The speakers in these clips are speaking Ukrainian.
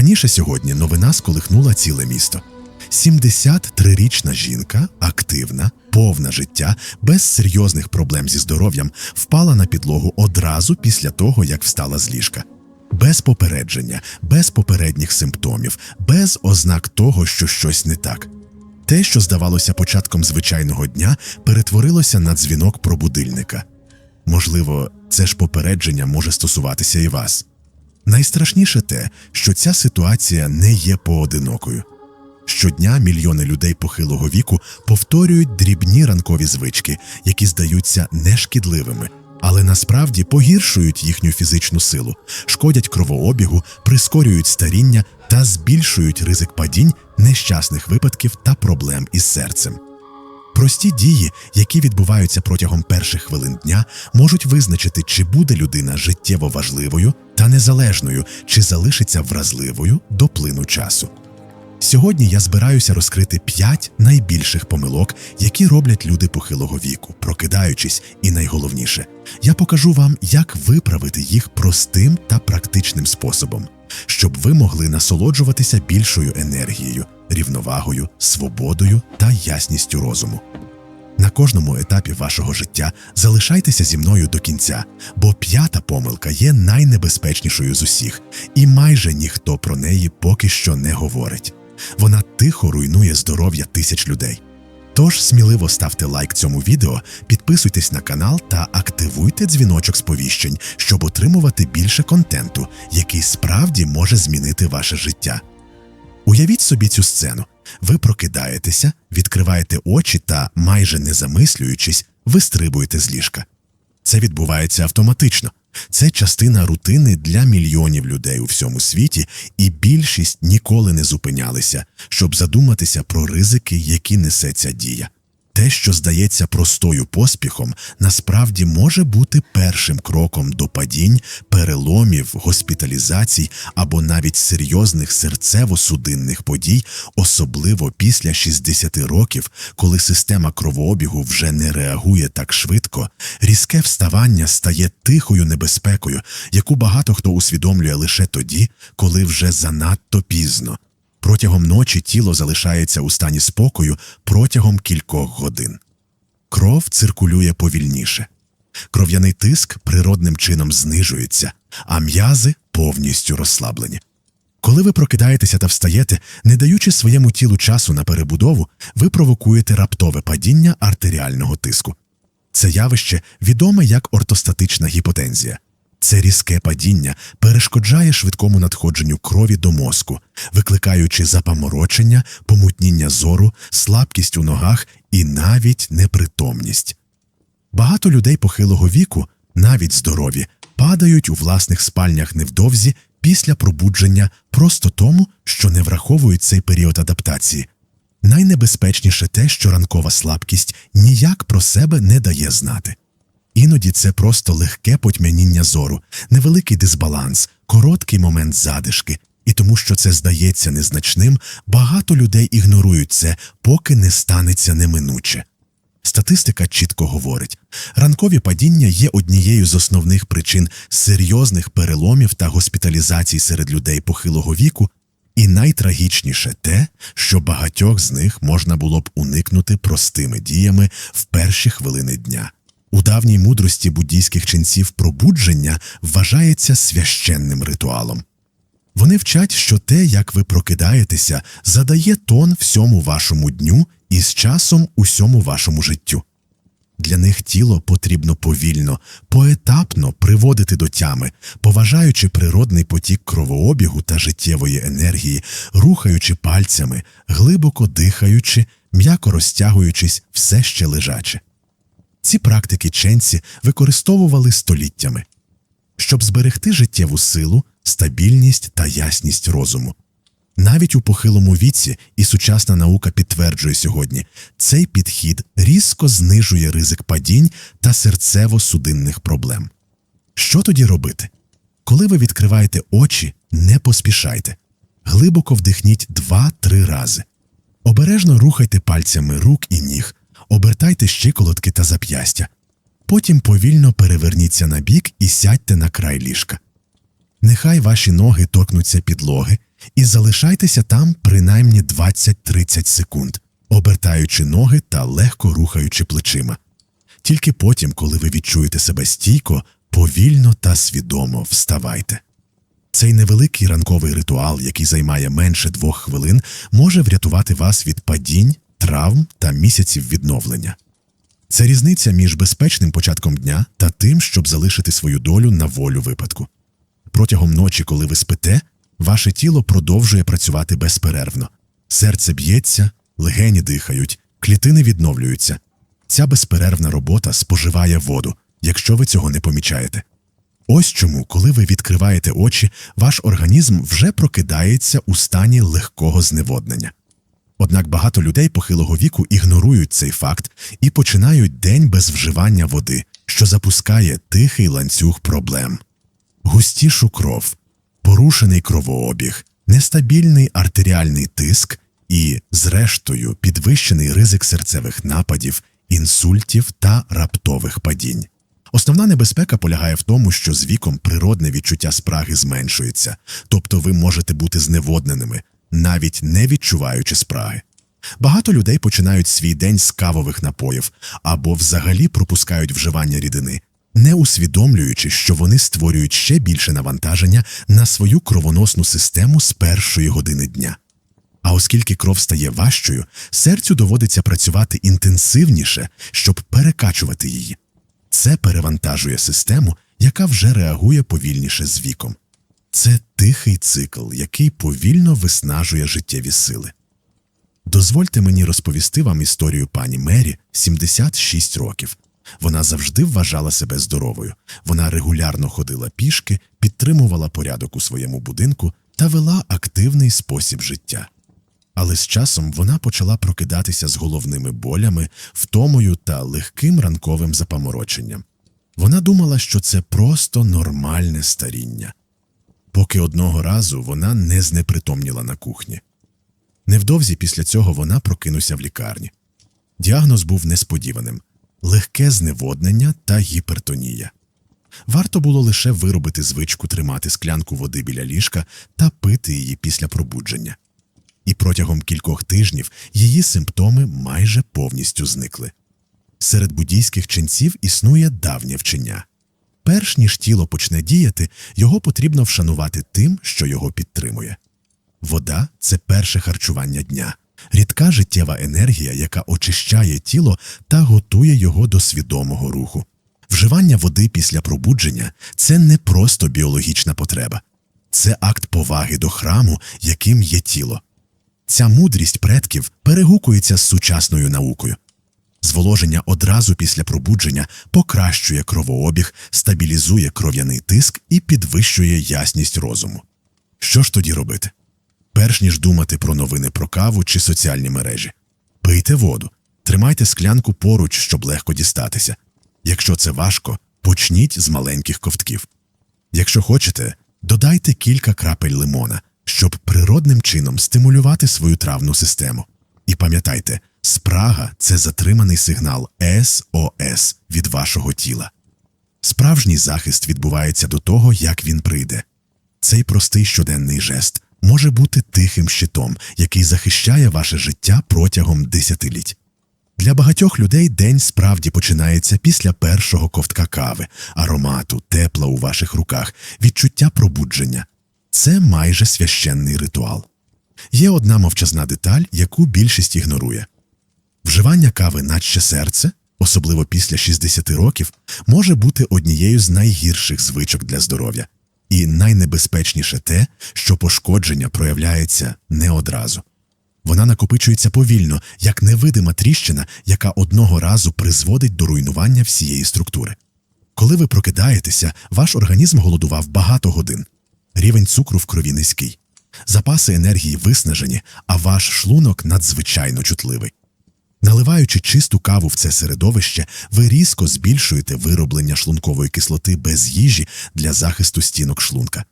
Раніше сьогодні новина сколихнула ціле місто. 73-річна жінка, активна, повна життя, без серйозних проблем зі здоров'ям, впала на підлогу одразу після того, як встала з ліжка. Без попередження, без попередніх симптомів, без ознак того, що щось не так. Те, що здавалося початком звичайного дня, перетворилося на дзвінок про будильника. Можливо, це ж попередження може стосуватися і вас. Найстрашніше те, що ця ситуація не є поодинокою. Щодня мільйони людей похилого віку повторюють дрібні ранкові звички, які здаються нешкідливими, але насправді погіршують їхню фізичну силу, шкодять кровообігу, прискорюють старіння та збільшують ризик падінь, нещасних випадків та проблем із серцем. Прості дії, які відбуваються протягом перших хвилин дня, можуть визначити, чи буде людина життєво важливою та незалежною, чи залишиться вразливою до плину часу. Сьогодні я збираюся розкрити п'ять найбільших помилок, які роблять люди похилого віку, прокидаючись, і найголовніше, я покажу вам, як виправити їх простим та практичним способом, щоб ви могли насолоджуватися більшою енергією, рівновагою, свободою та ясністю розуму. На кожному етапі вашого життя залишайтеся зі мною до кінця, бо п'ята помилка є найнебезпечнішою з усіх, і майже ніхто про неї поки що не говорить. Вона тихо руйнує здоров'я тисяч людей. Тож сміливо ставте лайк цьому відео, підписуйтесь на канал та активуйте дзвіночок сповіщень, щоб отримувати більше контенту, який справді може змінити ваше життя. Уявіть собі цю сцену. Ви прокидаєтеся, відкриваєте очі та, майже не замислюючись, вистрибуєте з ліжка. Це відбувається автоматично. Це частина рутини для мільйонів людей у всьому світі, і більшість ніколи не зупинялися, щоб задуматися про ризики, які несе ця дія. Те, що здається простою поспіхом, насправді може бути першим кроком до падінь, переломів, госпіталізацій або навіть серйозних серцево-судинних подій, особливо після 60 років, коли система кровообігу вже не реагує так швидко, різке вставання стає тихою небезпекою, яку багато хто усвідомлює лише тоді, коли вже занадто пізно. Протягом ночі тіло залишається у стані спокою протягом кількох годин. Кров циркулює повільніше. Кров'яний тиск природним чином знижується, а м'язи повністю розслаблені. Коли ви прокидаєтеся та встаєте, не даючи своєму тілу часу на перебудову, ви провокуєте раптове падіння артеріального тиску. Це явище відоме як ортостатична гіпотензія. Це різке падіння перешкоджає швидкому надходженню крові до мозку, викликаючи запаморочення, помутніння зору, слабкість у ногах і навіть непритомність. Багато людей похилого віку, навіть здорові, падають у власних спальнях невдовзі після пробудження просто тому, що не враховують цей період адаптації. Найнебезпечніше те, що ранкова слабкість ніяк про себе не дає знати. Іноді це просто легке потьмяніння зору, невеликий дисбаланс, короткий момент задишки, і тому, що це здається незначним, багато людей ігнорують це, поки не станеться неминуче. Статистика чітко говорить, ранкові падіння є однією з основних причин серйозних переломів та госпіталізацій серед людей похилого віку, і найтрагічніше те, що багатьох з них можна було б уникнути простими діями в перші хвилини дня. У давній мудрості буддійських ченців пробудження вважається священним ритуалом. Вони вчать, що те, як ви прокидаєтеся, задає тон всьому вашому дню і з часом усьому вашому життю. Для них тіло потрібно повільно, поетапно приводити до тями, поважаючи природний потік кровообігу та життєвої енергії, рухаючи пальцями, глибоко дихаючи, м'яко розтягуючись все ще лежаче. Ці практики ченці використовували століттями, щоб зберегти життєву силу, стабільність та ясність розуму. Навіть у похилому віці, і сучасна наука підтверджує сьогодні, цей підхід різко знижує ризик падінь та серцево-судинних проблем. Що тоді робити? Коли ви відкриваєте очі, не поспішайте. Глибоко вдихніть 2-3 рази. Обережно рухайте пальцями рук і ніг, обертайте щиколотки та зап'ястя. Потім повільно переверніться на бік і сядьте на край ліжка. Нехай ваші ноги торкнуться підлоги, і залишайтеся там принаймні 20-30 секунд, обертаючи ноги та легко рухаючи плечима. Тільки потім, коли ви відчуєте себе стійко, повільно та свідомо вставайте. Цей невеликий ранковий ритуал, який займає менше двох хвилин, може врятувати вас від падінь, травм та місяців відновлення. Це різниця між безпечним початком дня та тим, щоб залишити свою долю на волю випадку. Протягом ночі, коли ви спите, ваше тіло продовжує працювати безперервно. Серце б'ється, легені дихають, клітини відновлюються. Ця безперервна робота споживає воду, якщо ви цього не помічаєте. Ось чому, коли ви відкриваєте очі, ваш організм вже прокидається у стані легкого зневоднення. Однак багато людей похилого віку ігнорують цей факт і починають день без вживання води, що запускає тихий ланцюг проблем. Густішу кров, порушений кровообіг, нестабільний артеріальний тиск і, зрештою, підвищений ризик серцевих нападів, інсультів та раптових падінь. Основна небезпека полягає в тому, що з віком природне відчуття спраги зменшується, тобто ви можете бути зневодненими, навіть не відчуваючи спраги. Багато людей починають свій день з кавових напоїв або взагалі пропускають вживання рідини, не усвідомлюючи, що вони створюють ще більше навантаження на свою кровоносну систему з першої години дня. А оскільки кров стає важчою, серцю доводиться працювати інтенсивніше, щоб перекачувати її. Це перевантажує систему, яка вже реагує повільніше з віком. Це тихий цикл, який повільно виснажує життєві сили. Дозвольте мені розповісти вам історію пані Мері 76 років. Вона завжди вважала себе здоровою. Вона регулярно ходила пішки, підтримувала порядок у своєму будинку та вела активний спосіб життя. Але з часом вона почала прокидатися з головними болями, втомою та легким ранковим запамороченням. Вона думала, що це просто нормальне старіння, поки одного разу вона не знепритомніла на кухні. Невдовзі після цього вона прокинувся в лікарні. Діагноз був несподіваним легке зневоднення та гіпертонія. Варто було лише виробити звичку тримати склянку води біля ліжка та пити її після пробудження. І протягом кількох тижнів її симптоми майже повністю зникли. Серед буддійських ченців існує давнє вчення. Перш ніж тіло почне діяти, його потрібно вшанувати тим, що його підтримує. Вода це перше харчування дня, рідка життєва енергія, яка очищає тіло та готує його до свідомого руху. Вживання води після пробудження це не просто біологічна потреба, це акт поваги до храму, яким є тіло. Ця мудрість предків перегукується з сучасною наукою. Зволоження одразу після пробудження покращує кровообіг, стабілізує кров'яний тиск і підвищує ясність розуму. Що ж тоді робити? Перш ніж думати про новини про каву чи соціальні мережі, пийте воду, тримайте склянку поруч, щоб легко дістатися. Якщо це важко, почніть з маленьких ковтків. Якщо хочете, додайте кілька крапель лимона, щоб природним чином стимулювати свою травну систему. І пам'ятайте, спрага це затриманий сигнал СОС від вашого тіла. Справжній захист відбувається до того, як він прийде. Цей простий щоденний жест може бути тихим щитом, який захищає ваше життя протягом десятиліть. Для багатьох людей день справді починається після першого ковтка кави, аромату, тепла у ваших руках, відчуття пробудження. Це майже священний ритуал. Є одна мовчазна деталь, яку більшість ігнорує. Вживання кави, наче серце, особливо після 60 років, може бути однією з найгірших звичок для здоров'я, і найнебезпечніше те, що пошкодження проявляється не одразу. Вона накопичується повільно, як невидима тріщина, яка одного разу призводить до руйнування всієї структури. Коли ви прокидаєтеся, ваш організм голодував багато годин. Рівень цукру в крові низький. Запаси енергії виснажені, а ваш шлунок надзвичайно чутливий. Наливаючи чисту каву в це середовище, ви різко збільшуєте вироблення шлункової кислоти без їжі для захисту стінок шлунка.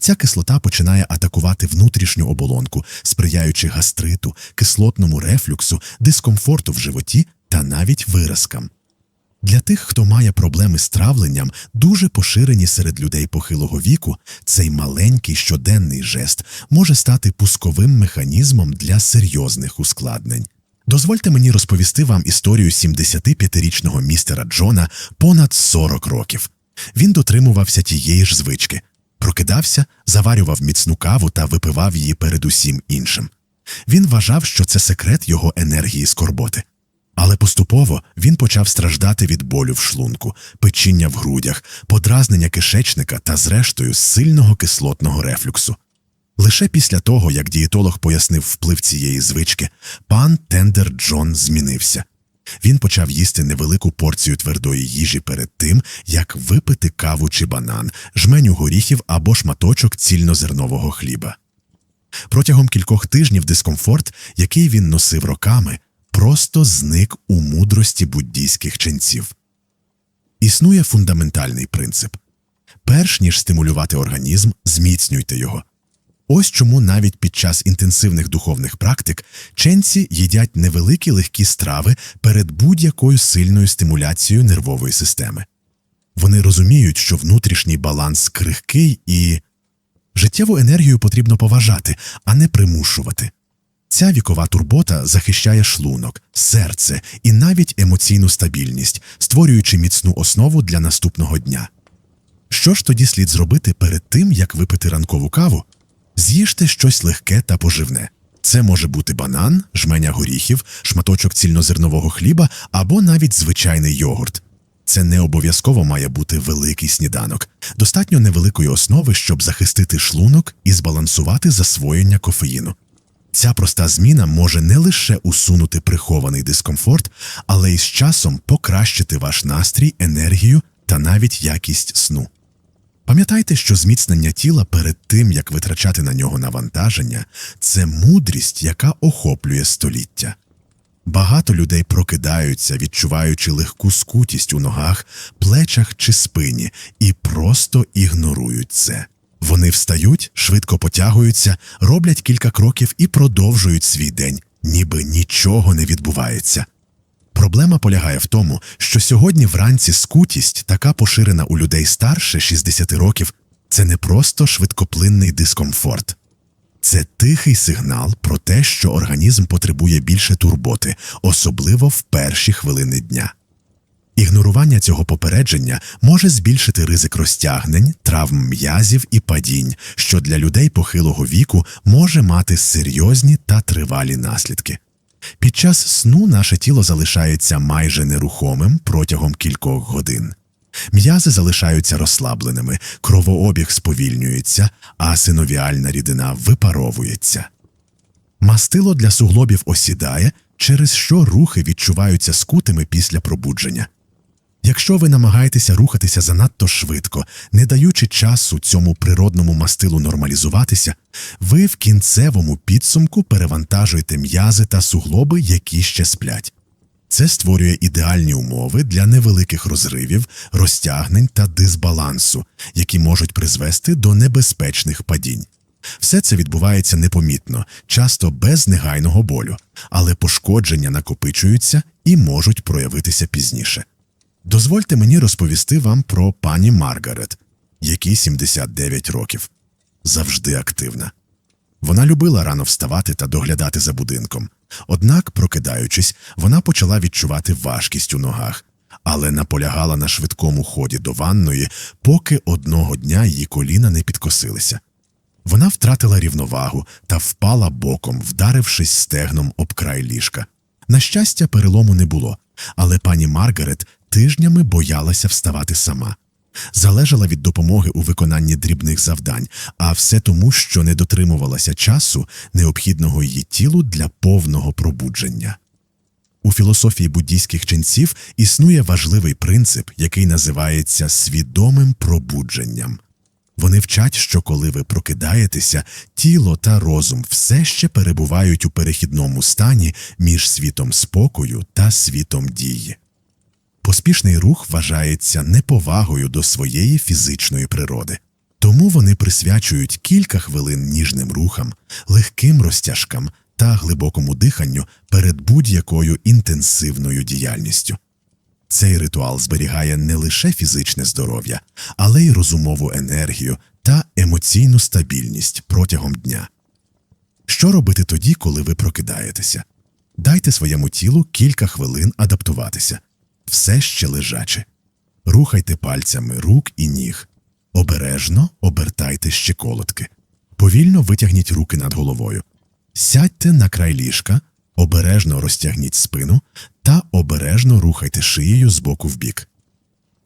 Ця кислота починає атакувати внутрішню оболонку, сприяючи гастриту, кислотному рефлюксу, дискомфорту в животі та навіть виразкам. Для тих, хто має проблеми з травленням, дуже поширені серед людей похилого віку, цей маленький щоденний жест може стати пусковим механізмом для серйозних ускладнень. Дозвольте мені розповісти вам історію 75-річного містера Джона понад 40 років. Він дотримувався тієї ж звички, прокидався, заварював міцну каву та випивав її перед усім іншим. Він вважав, що це секрет його енергії скорботи. Але поступово він почав страждати від болю в шлунку, печіння в грудях, подразнення кишечника та, зрештою, сильного кислотного рефлюксу. Лише після того, як дієтолог пояснив вплив цієї звички, пан Тендер Джон змінився. Він почав їсти невелику порцію твердої їжі перед тим, як випити каву чи банан, жменю горіхів або шматочок цільнозернового хліба. Протягом кількох тижнів дискомфорт, який він носив роками, просто зник у мудрості буддійських ченців. Існує фундаментальний принцип перш ніж стимулювати організм, зміцнюйте його. Ось чому навіть під час інтенсивних духовних практик ченці їдять невеликі легкі страви перед будь-якою сильною стимуляцією нервової системи. Вони розуміють, що внутрішній баланс крихкий і життєву енергію потрібно поважати, а не примушувати. Ця вікова турбота захищає шлунок, серце і навіть емоційну стабільність, створюючи міцну основу для наступного дня. Що ж тоді слід зробити перед тим, як випити ранкову каву? З'їжте щось легке та поживне. Це може бути банан, жменя горіхів, шматочок цільнозернового хліба або навіть звичайний йогурт. Це не обов'язково має бути великий сніданок, достатньо невеликої основи, щоб захистити шлунок і збалансувати засвоєння кофеїну. Ця проста зміна може не лише усунути прихований дискомфорт, але й з часом покращити ваш настрій, енергію та навіть якість сну. Пам'ятайте, що зміцнення тіла перед тим, як витрачати на нього навантаження, це мудрість, яка охоплює століття. Багато людей прокидаються, відчуваючи легку скутість у ногах, плечах чи спині, і просто ігнорують це. Вони встають, швидко потягуються, роблять кілька кроків і продовжують свій день, ніби нічого не відбувається. Проблема полягає в тому, що сьогодні вранці скутість, така поширена у людей старше 60 років, це не просто швидкоплинний дискомфорт. Це тихий сигнал про те, що організм потребує більше турботи, особливо в перші хвилини дня. Ігнорування цього попередження може збільшити ризик розтягнень, травм м'язів і падінь, що для людей похилого віку може мати серйозні та тривалі наслідки. Під час сну наше тіло залишається майже нерухомим протягом кількох годин. М'язи залишаються розслабленими, кровообіг сповільнюється, а синовіальна рідина випаровується. Мастило для суглобів осідає, через що рухи відчуваються скутими після пробудження. Якщо ви намагаєтеся рухатися занадто швидко, не даючи часу цьому природному мастилу нормалізуватися, ви в кінцевому підсумку перевантажуєте м'язи та суглоби, які ще сплять. Це створює ідеальні умови для невеликих розривів, розтягнень та дисбалансу, які можуть призвести до небезпечних падінь. Все це відбувається непомітно, часто без негайного болю, але пошкодження накопичуються і можуть проявитися пізніше. Дозвольте мені розповісти вам про пані Маргарет, якій 79 років, завжди активна. Вона любила рано вставати та доглядати за будинком. Однак, прокидаючись, вона почала відчувати важкість у ногах, але наполягала на швидкому ході до ванної, поки одного дня її коліна не підкосилися. Вона втратила рівновагу та впала боком, вдарившись стегном об край ліжка. На щастя, перелому не було, але пані Маргарет тижнями боялася вставати сама. Залежала від допомоги у виконанні дрібних завдань, а все тому, що не дотримувалася часу, необхідного її тілу для повного пробудження. У філософії буддійських ченців існує важливий принцип, який називається свідомим пробудженням. Вони вчать, що коли ви прокидаєтеся, тіло та розум все ще перебувають у перехідному стані між світом спокою та світом дії. Поспішний рух вважається неповагою до своєї фізичної природи. Тому вони присвячують кілька хвилин ніжним рухам, легким розтяжкам та глибокому диханню перед будь-якою інтенсивною діяльністю. Цей ритуал зберігає не лише фізичне здоров'я, але й розумову енергію та емоційну стабільність протягом дня. Що робити тоді, коли ви прокидаєтеся? Дайте своєму тілу кілька хвилин адаптуватися. Все ще лежачи. Рухайте пальцями рук і ніг. Обережно обертайте щеколотки. Повільно витягніть руки над головою. Сядьте на край ліжка, обережно розтягніть спину та обережно рухайте шиєю з боку в бік.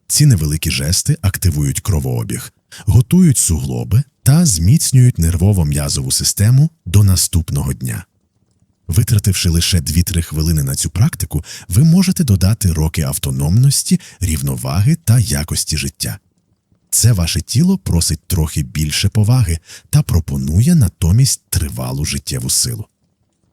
Ці невеликі жести активують кровообіг, готують суглоби та зміцнюють нервово-м'язову систему до наступного дня. Витративши лише 2-3 хвилини на цю практику, ви можете додати роки автономності, рівноваги та якості життя. Це ваше тіло просить трохи більше поваги та пропонує натомість тривалу життєву силу.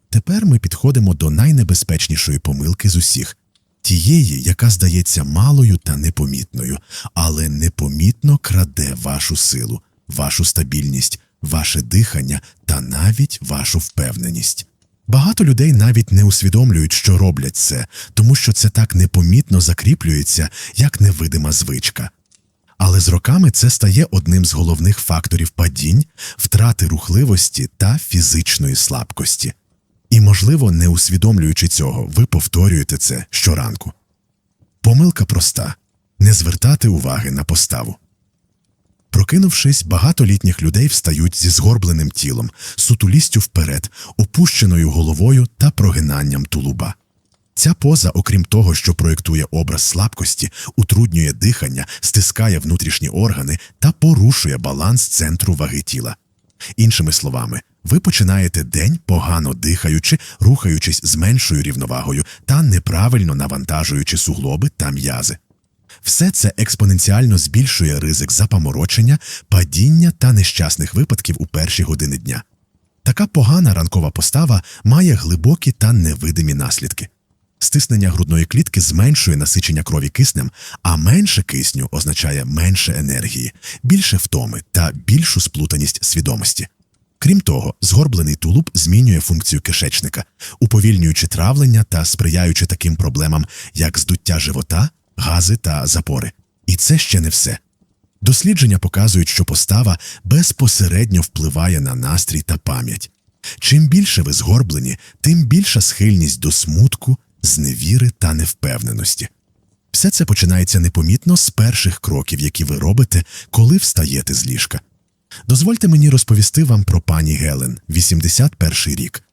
Тепер ми підходимо до найнебезпечнішої помилки з усіх тієї, яка здається малою та непомітною, але непомітно краде вашу силу, вашу стабільність, ваше дихання та навіть вашу впевненість. Багато людей навіть не усвідомлюють, що роблять це, тому що це так непомітно закріплюється, як невидима звичка. Але з роками це стає одним з головних факторів падінь, втрати рухливості та фізичної слабкості. І, можливо, не усвідомлюючи цього, ви повторюєте це щоранку. Помилка проста не звертати уваги на поставу. Прокинувшись, багато літніх людей встають зі згорбленим тілом, сутулістю вперед, опущеною головою та прогинанням тулуба. Ця поза, окрім того, що проєктує образ слабкості, утруднює дихання, стискає внутрішні органи та порушує баланс центру ваги тіла. Іншими словами, ви починаєте день погано дихаючи, рухаючись з меншою рівновагою та неправильно навантажуючи суглоби та м'язи. Все це експоненціально збільшує ризик запаморочення, падіння та нещасних випадків у перші години дня. Така погана ранкова постава має глибокі та невидимі наслідки. Стиснення грудної клітки зменшує насичення крові киснем, а менше кисню означає менше енергії, більше втоми та більшу сплутаність свідомості. Крім того, згорблений тулуб змінює функцію кишечника, уповільнюючи травлення та сприяючи таким проблемам, як здуття живота, гази та запори. І це ще не все. Дослідження показують, що постава безпосередньо впливає на настрій та пам'ять. Чим більше ви згорблені, тим більша схильність до смутку, зневіри та невпевненості. Все це починається непомітно з перших кроків, які ви робите, коли встаєте з ліжка. Дозвольте мені розповісти вам про пані Гелен, 81 рік.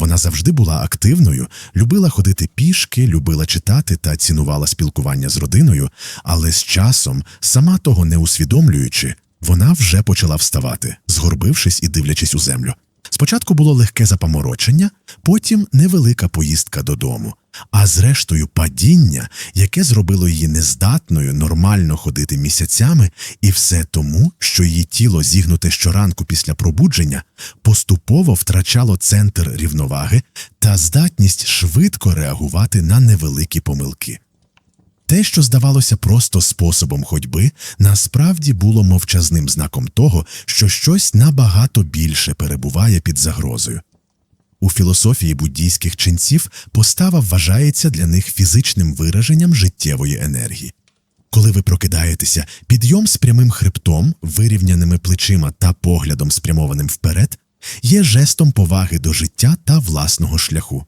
Вона завжди була активною, любила ходити пішки, любила читати та цінувала спілкування з родиною, але з часом, сама того не усвідомлюючи, вона вже почала вставати, згорбившись і дивлячись у землю. Спочатку було легке запаморочення, потім невелика поїздка додому, а зрештою падіння, яке зробило її нездатною нормально ходити місяцями, і все тому, що її тіло, зігнуте щоранку після пробудження, поступово втрачало центр рівноваги та здатність швидко реагувати на невеликі помилки. Те, що здавалося просто способом ходьби, насправді було мовчазним знаком того, що щось набагато більше перебуває під загрозою. У філософії буддійських ченців постава вважається для них фізичним вираженням життєвої енергії. Коли ви прокидаєтеся, підйом з прямим хребтом, вирівняними плечима та поглядом спрямованим вперед, є жестом поваги до життя та власного шляху.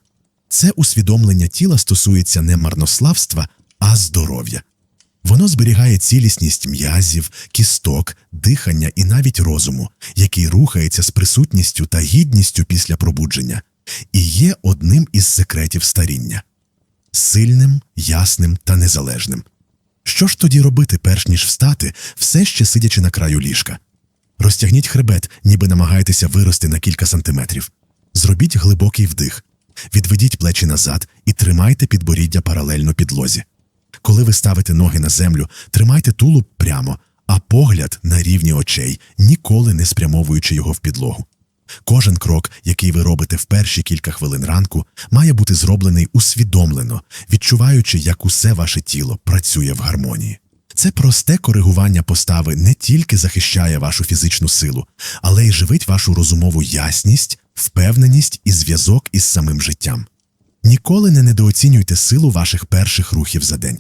Це усвідомлення тіла стосується не марнославства, а здоров'я. Воно зберігає цілісність м'язів, кісток, дихання і навіть розуму, який рухається з присутністю та гідністю після пробудження, і є одним із секретів старіння сильним, ясним та незалежним. Що ж тоді робити, перш ніж встати, все ще сидячи на краю ліжка? Розтягніть хребет, ніби намагаєтеся вирости на кілька сантиметрів. Зробіть глибокий вдих, відведіть плечі назад і тримайте підборіддя паралельно підлозі. Коли ви ставите ноги на землю, тримайте тулуб прямо, а погляд на рівні очей, ніколи не спрямовуючи його в підлогу. Кожен крок, який ви робите в перші кілька хвилин ранку, має бути зроблений усвідомлено, відчуваючи, як усе ваше тіло працює в гармонії. Це просте коригування постави не тільки захищає вашу фізичну силу, але й живить вашу розумову ясність, впевненість і зв'язок із самим життям. Ніколи не недооцінюйте силу ваших перших рухів за день.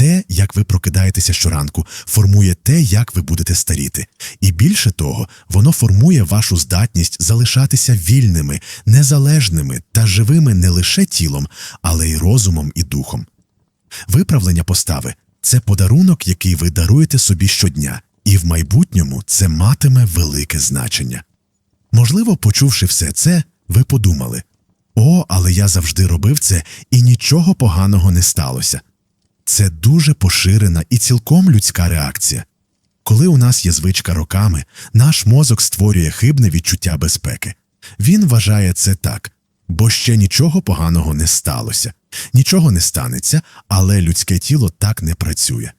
Те, як ви прокидаєтеся щоранку, формує те, як ви будете старіти. І більше того, воно формує вашу здатність залишатися вільними, незалежними та живими не лише тілом, але й розумом і духом. Виправлення постави це подарунок, який ви даруєте собі щодня, і в майбутньому це матиме велике значення. Можливо, почувши все це, ви подумали: О, але я завжди робив це, і нічого поганого не сталося. Це дуже поширена і цілком людська реакція. Коли у нас є звичка роками, наш мозок створює хибне відчуття безпеки. Він вважає це так, бо ще нічого поганого не сталося, нічого не станеться, але людське тіло так не працює.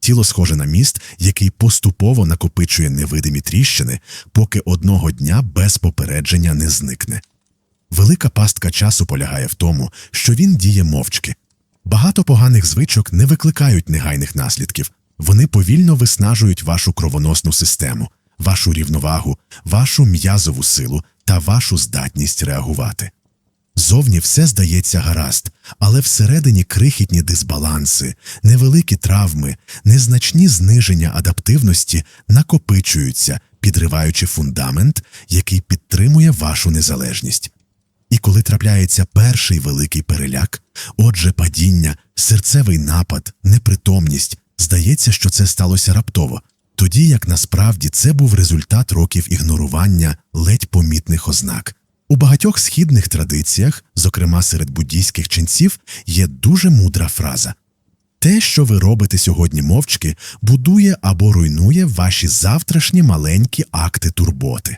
Тіло схоже на міст, який поступово накопичує невидимі тріщини, поки одного дня без попередження не зникне. Велика пастка часу полягає в тому, що він діє мовчки. Багато поганих звичок не викликають негайних наслідків, вони повільно виснажують вашу кровоносну систему, вашу рівновагу, вашу м'язову силу та вашу здатність реагувати. Зовні все здається гаразд, але всередині крихітні дисбаланси, невеликі травми, незначні зниження адаптивності накопичуються, підриваючи фундамент, який підтримує вашу незалежність. І коли трапляється перший великий переляк, отже, падіння, серцевий напад, непритомність, здається, що це сталося раптово, тоді як насправді це був результат років ігнорування ледь помітних ознак. У багатьох східних традиціях, зокрема серед буддійських ченців, є дуже мудра фраза. Те, що ви робите сьогодні мовчки, будує або руйнує ваші завтрашні маленькі акти турботи.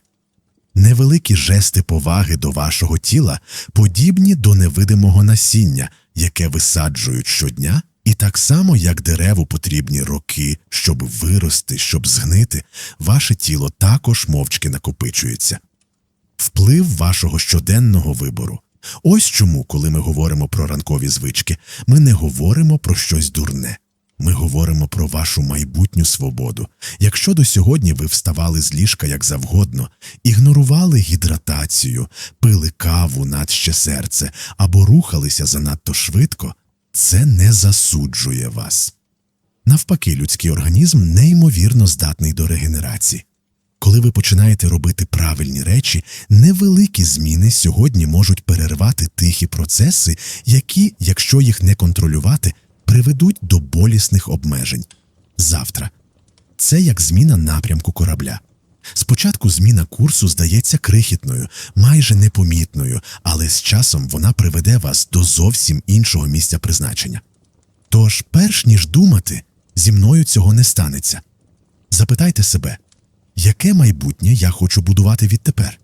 Невеликі жести поваги до вашого тіла подібні до невидимого насіння, яке висаджують щодня, і так само, як дереву потрібні роки, щоб вирости, щоб згнити, ваше тіло також мовчки накопичується. Вплив вашого щоденного вибору. Ось чому, коли ми говоримо про ранкові звички, ми не говоримо про щось дурне. Ми говоримо про вашу майбутню свободу. Якщо до сьогодні ви вставали з ліжка як завгодно, ігнорували гідратацію, пили каву над ще серце або рухалися занадто швидко, це не засуджує вас. Навпаки, людський організм неймовірно здатний до регенерації. Коли ви починаєте робити правильні речі, невеликі зміни сьогодні можуть перервати тихі процеси, які, якщо їх не контролювати, приведуть до болісних обмежень. Завтра це як зміна напрямку корабля. Спочатку зміна курсу здається крихітною, майже непомітною, але з часом вона приведе вас до зовсім іншого місця призначення. Тож, перш ніж думати, зі мною цього не станеться. Запитайте себе, яке майбутнє я хочу будувати відтепер?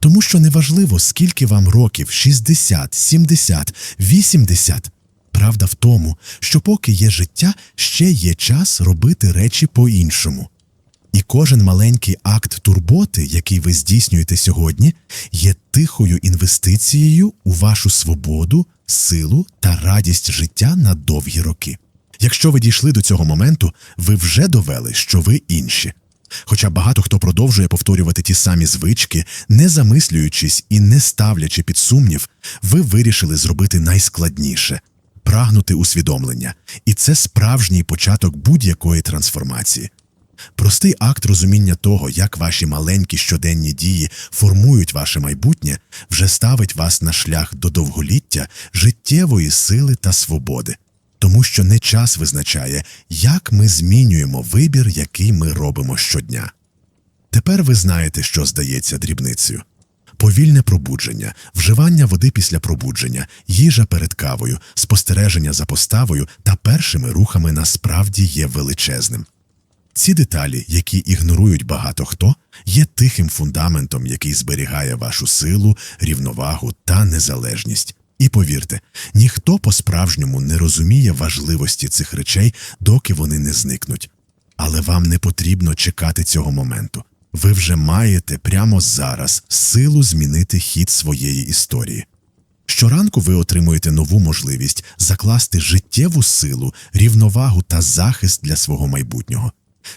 Тому що неважливо, скільки вам років 60, 70, 80. Правда в тому, що поки є життя, ще є час робити речі по-іншому. І кожен маленький акт турботи, який ви здійснюєте сьогодні, є тихою інвестицією у вашу свободу, силу та радість життя на довгі роки. Якщо ви дійшли до цього моменту, ви вже довели, що ви інші. Хоча багато хто продовжує повторювати ті самі звички, не замислюючись і не ставлячи під сумнів, ви вирішили зробити найскладніше прагнути усвідомлення, і це справжній початок будь-якої трансформації. Простий акт розуміння того, як ваші маленькі щоденні дії формують ваше майбутнє, вже ставить вас на шлях до довголіття, життєвої сили та свободи, тому що не час визначає, як ми змінюємо вибір, який ми робимо щодня. Тепер ви знаєте, що здається дрібницею. Повільне пробудження, вживання води після пробудження, їжа перед кавою, спостереження за поставою та першими рухами насправді є величезним. Ці деталі, які ігнорують багато хто, є тихим фундаментом, який зберігає вашу силу, рівновагу та незалежність. І повірте, ніхто по-справжньому не розуміє важливості цих речей, доки вони не зникнуть. Але вам не потрібно чекати цього моменту. Ви вже маєте прямо зараз силу змінити хід своєї історії. Щоранку ви отримуєте нову можливість закласти життєву силу, рівновагу та захист для свого майбутнього.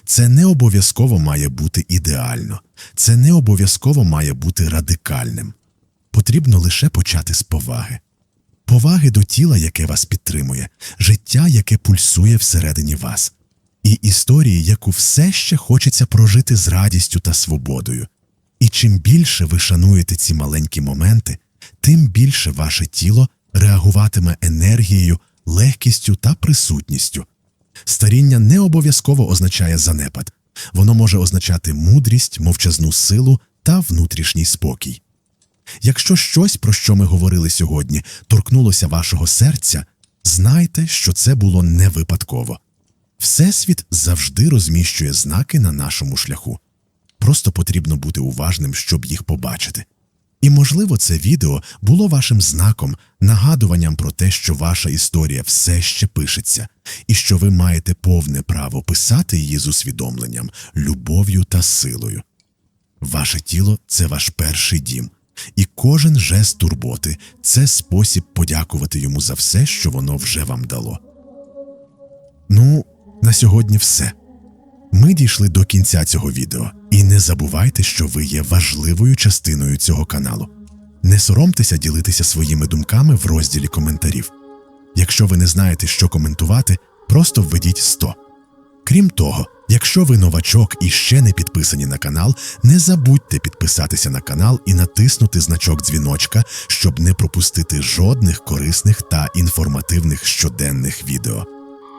Це не обов'язково має бути ідеально, це не обов'язково має бути радикальним. Потрібно лише почати з поваги. поваги до тіла, яке вас підтримує, життя, яке пульсує всередині вас, і історії, яку все ще хочеться прожити з радістю та свободою. І чим більше ви шануєте ці маленькі моменти, тим більше ваше тіло реагуватиме енергією, легкістю та присутністю. Старіння не обов'язково означає занепад, воно може означати мудрість, мовчазну силу та внутрішній спокій. Якщо щось, про що ми говорили сьогодні, торкнулося вашого серця, знайте, що це було не випадково. Всесвіт завжди розміщує знаки на нашому шляху. Просто потрібно бути уважним, щоб їх побачити. І, можливо, це відео було вашим знаком, нагадуванням про те, що ваша історія все ще пишеться, і що ви маєте повне право писати її з усвідомленням, любов'ю та силою. Ваше тіло це ваш перший дім, і кожен жест турботи це спосіб подякувати йому за все, що воно вже вам дало. Ну, на сьогодні все. Ми дійшли до кінця цього відео, і не забувайте, що ви є важливою частиною цього каналу. Не соромтеся ділитися своїми думками в розділі коментарів. Якщо ви не знаєте, що коментувати, просто введіть 100. Крім того, якщо ви новачок і ще не підписані на канал, не забудьте підписатися на канал і натиснути значок дзвіночка, щоб не пропустити жодних корисних та інформативних щоденних відео.